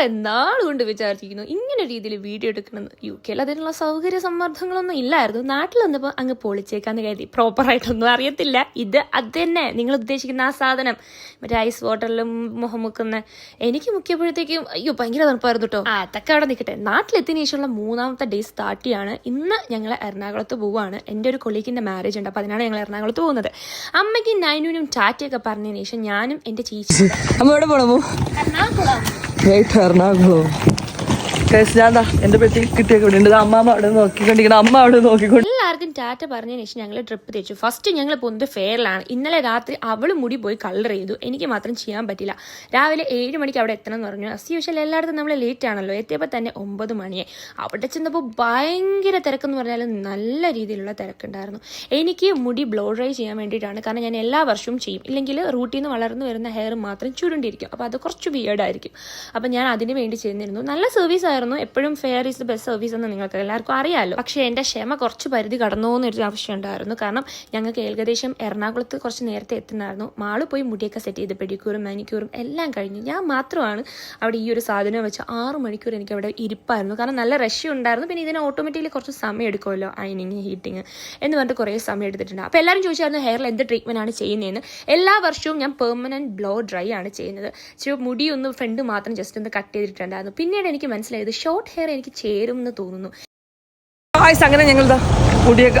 കുറെ കൊണ്ട് വിചാരിച്ചിരിക്കുന്നു? ഇങ്ങനെ രീതിയിൽ വീഡിയോ എടുക്കണമെന്ന് യു കെയിൽ അതിനുള്ള സൗകര്യ സമ്മർദ്ദങ്ങളൊന്നും ഇല്ലായിരുന്നു. നാട്ടിൽ വന്നപ്പോൾ അങ്ങ് പൊളിച്ചേക്കാന്ന് കരുതി. പ്രോപ്പറായിട്ടൊന്നും അറിയത്തില്ല. ഇത് അത് തന്നെ നിങ്ങൾ ഉദ്ദേശിക്കുന്ന ആ സാധനം. മറ്റേ ഐസ് വാട്ടറിലും മുഖം മുക്കുന്ന. എനിക്ക് മുക്കിയപ്പോഴത്തേക്കും അയ്യോ ഭയങ്കര തണുപ്പായിരുന്നു കേട്ടോ ആ അതൊക്കെ അവിടെ നിൽക്കട്ടെ നാട്ടിലെത്തിന് ശേഷമുള്ള മൂന്നാമത്തെ ഡേ സ്റ്റാർട്ട് ചെയ്യാണ്. ഇന്ന് ഞങ്ങൾ എറണാകുളത്ത് പോവാണ് എന്റെ ഒരു കൊളീഗിന്റെ മാരേജ് ഉണ്ട്. അപ്പോൾ അതിനാണ് ഞങ്ങൾ എറണാകുളത്ത് പോകുന്നത്. അമ്മയ്ക്ക് നൈനുവിനും ടാറ്റയൊക്കെ പറഞ്ഞതിന് ശേഷം ഞാനും എന്റെ ചേച്ചി അമ്മ എവിടെ പോണമോ എറണാകുളം. എറണാകുളം? കേസ് ഞാൻ എന്റെ പെട്ടി കിട്ടിയൊക്കെ ഇവിടെ ഉണ്ട്. അമ്മ അമ്മാമ്മ അവിടെ നോക്കിക്കൊണ്ടിരിക്കണം. അമ്മ അവിടെ നോക്കിക്കൊണ്ട് എല്ലാവർക്കും ടാറ്റ പറഞ്ഞതിന് ശേഷം ഞങ്ങൾ ട്രിപ്പ് തേച്ചു ഫസ്റ്റ് ഞങ്ങൾ പോകുന്നത് ഫെയറിലാണ്. ഇന്നലെ രാത്രി അവൾ മുടി പോയി കളർ ചെയ്തു. എനിക്ക് മാത്രം ചെയ്യാൻ പറ്റില്ല. രാവിലെ ഏഴ് മണിക്ക് അവിടെ എത്തണം എന്ന് പറഞ്ഞു. അസ് യൂഷ്വൽ എല്ലായിടത്തും നമ്മൾ ലേറ്റ് ആണല്ലോ. എത്തിയപ്പോൾ തന്നെ ഒമ്പത് മണിയായി. അവിടെ ചെന്നപ്പോൾ ഭയങ്കര തിരക്കെന്ന് പറഞ്ഞാൽ നല്ല രീതിയിലുള്ള തിരക്കുണ്ടായിരുന്നു. എനിക്ക് മുടി ബ്ലോ ഡ്രൈ ചെയ്യാൻ വേണ്ടിയിട്ടാണ്. കാരണം ഞാൻ എല്ലാ വർഷവും ചെയ്യും. ഇല്ലെങ്കിൽ റൂട്ടിൽ നിന്ന് വളർന്നു വരുന്ന ഹെയർ മാത്രം ചുരുണ്ടിരിക്കും അപ്പോൾ അത് കുറച്ച് വിയേഡായിരിക്കും അപ്പോൾ ഞാൻ അതിന് വേണ്ടി ചെയ്യുന്നിരുന്നു നല്ല സർവീസ് ആയിരുന്നു. എപ്പോഴും fair is the best service എന്ന് നിങ്ങൾക്ക് എല്ലാവർക്കും അറിയാമല്ലോ പക്ഷേ എന്റെ ക്ഷമ കുറച്ച് പരിധി കടന്നു എന്നൊരു ആവശ്യം ഉണ്ടായിരുന്നു. കാരണം ഞങ്ങൾക്ക് ഏകദേശം എറണാകുളത്ത് കുറച്ച് നേരത്തെ എത്തുന്നായിരുന്നു. മാൾ പോയി മുടിയൊക്കെ സെറ്റ് ചെയ്ത് പെഡിക്യൂറും മാനിക്യൂറും എല്ലാം കഴിഞ്ഞു. ഞാൻ മാത്രമാണ് അവിടെ ഈ ഒരു സാധനം വെച്ച് ആറ് മണിക്കൂർ എനിക്ക് അവിടെ ഇരിപ്പായിരുന്നു. കാരണം നല്ല റഷ് ഉണ്ടായിരുന്നു. പിന്നെ ഇതിന് ഓട്ടോമാറ്റിക്കലി കുറച്ച് സമയം എടുക്കുമല്ലോ അയനിങ് ഹീറ്റിങ് എന്ന് പറഞ്ഞിട്ട് കുറേ സമയം എടുത്തിട്ടുണ്ട്. അപ്പോൾ എല്ലാവരും ചോദിച്ചായിരുന്നു ഹെയറിൽ എന്ത് ട്രീറ്റ്മെന്റ് ആണ് ചെയ്യുന്നതെന്ന്? എല്ലാ വർഷവും ഞാൻ പെർമനന്റ് ബ്ലോ ഡ്രൈ ആണ് ചെയ്യുന്നത്. ചോ മുടിയൊന്നും ഫ്രണ്ട് മാത്രം ജസ്റ്റ് ഒന്ന് കട്ട് ചെയ്തിട്ടുണ്ടായിരുന്നു. പിന്നീട് എനിക്ക് മനസ്സിലായത് ഷോർട്ട് ഹെയർ എനിക്ക് ചേരും എന്ന് തോന്നുന്നു. ആയിസ് അങ്ങനെ ഞങ്ങൾ ദാ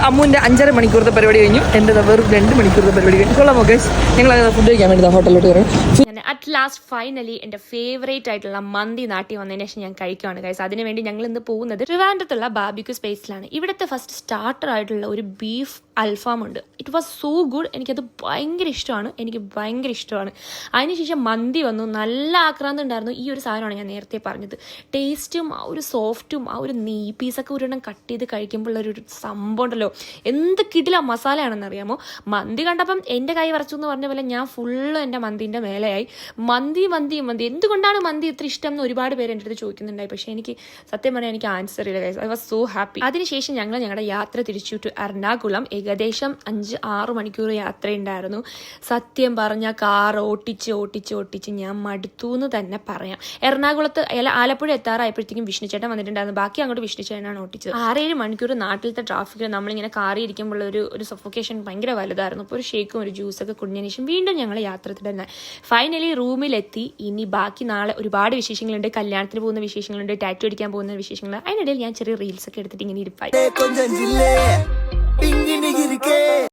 അമ്മുവിന്റെ അഞ്ചര മണിക്കൂറത്തെ പരിപാടി കഴിഞ്ഞു. എന്റെ വെറും രണ്ട് മണിക്കൂറത്തെ പരിപാടി കഴിഞ്ഞു. കൊള്ളാം മുകേഷ് ഞങ്ങൾ ഫുഡ് കഴിക്കാൻ വേണ്ടി ഹോട്ടലിലോട്ട് കയറും. ഞാൻ അറ്റ് ലാസ്റ്റ് ഫൈനലി എന്റെ ഫേവറേറ്റ് ആയിട്ടുള്ള മന്തി നാട്ടി വന്നതിന് ശേഷം ഞാൻ കഴിക്കുകയാണ് ഗൈസ് അതിനുവേണ്ടി ഞങ്ങൾ ഇന്ന് പോകുന്നത് ട്രിവാൻഡ്രത്തുള്ള ബാബിക്യു സ്പേസിലാണ് ഇവിടുത്തെ ഫസ്റ്റ് സ്റ്റാർട്ടർ ആയിട്ടുള്ള ഒരു ബീഫ് അൽഫാം ഉണ്ട് ഇറ്റ് വാസ് സോ ഗുഡ് എനിക്കത് ഭയങ്കര ഇഷ്ടമാണ്. എനിക്ക് ഭയങ്കര ഇഷ്ടമാണ്. അതിനുശേഷം മന്തി വന്നു. നല്ല ആക്രാന്തം ഉണ്ടായിരുന്നു. ഈ ഒരു സാധനമാണ് ഞാൻ നേരത്തെ പറഞ്ഞത്. ടേസ്റ്റും ആ ഒരു സോഫ്റ്റും ആ ഒരു നെയ് പീസൊക്കെ ഒരെണ്ണം കട്ട് ചെയ്ത് കഴിക്കുമ്പോൾ ഒരു സംഭവം ഉണ്ടല്ലോ. എന്ത് കിടില മസാലയാണെന്ന് അറിയാമോ? മന്തി കണ്ടപ്പം എന്റെ കൈ വരച്ചു എന്ന് പറഞ്ഞ പോലെ ഞാൻ ഫുള്ള് എന്റെ മന്തിന്റെ മേലെയായി. മന്തി മന്തി മന്തി. എന്തുകൊണ്ടാണ് മന്തി ഇത്ര ഇഷ്ടം എന്ന് ഒരുപാട് പേര് എന്റെ അടുത്ത് ചോദിക്കുന്നുണ്ടായി. പക്ഷേ എനിക്ക് സത്യം പറഞ്ഞാൽ എനിക്ക് ആൻസർ ഇല്ല ഐ വാസ് സോ ഹാപ്പി അതിനുശേഷം ഞങ്ങൾ ഞങ്ങളുടെ യാത്ര തിരിച്ചു ടു എറണാകുളം. ഏകദേശം അഞ്ച് ആറ് മണിക്കൂർ യാത്രയുണ്ടായിരുന്നു. സത്യം പറഞ്ഞ കാർ ഓട്ടിച്ച് ഓട്ടിച്ച് ഓട്ടിച്ച് ഞാൻ മടുത്തു എന്ന് തന്നെ പറയാം. എറണാകുളത്ത് ആലപ്പുഴ എത്താറായപ്പോഴത്തേക്കും വിഷ്ണുചേട്ടൻ വന്നിട്ടുണ്ടായിരുന്നു. ബാക്കി അങ്ങോട്ട് വിഷ്ണുചേട്ടനാണ് ഓട്ടിച്ചത്. ആറേഴ് മണിക്കൂർ നാട്ടിലത്തെ ട്രാഫിക്കിൽ നമ്മളിങ്ങനെ കാറി ഇരിക്കുമ്പോൾ ഒരു ഒരു സഫോക്കേഷൻ ഭയങ്കര വലുതായിരുന്നു. അപ്പോൾ ഒരു ഷേക്കും ഒരു ജ്യൂസൊക്കെ കുടിഞ്ഞതിന് ശേഷം വീണ്ടും ഞങ്ങൾ യാത്ര തുടർന്ന്. ഫൈനലി റൂമിലെത്തി. ഇനി ബാക്കി നാളെ ഒരുപാട് വിശേഷങ്ങളുണ്ട്. കല്യാണത്തിന് പോകുന്ന വിശേഷങ്ങളുണ്ട്. ടാറ്റു അടിക്കാൻ പോകുന്ന വിശേഷങ്ങൾ അതിനിടയിൽ ഞാൻ ചെറിയ റീൽസ് ഒക്കെ എടുത്തിട്ട് ഇങ്ങനെ ഇരിപ്പായി. டிங்கினி இருக்கே.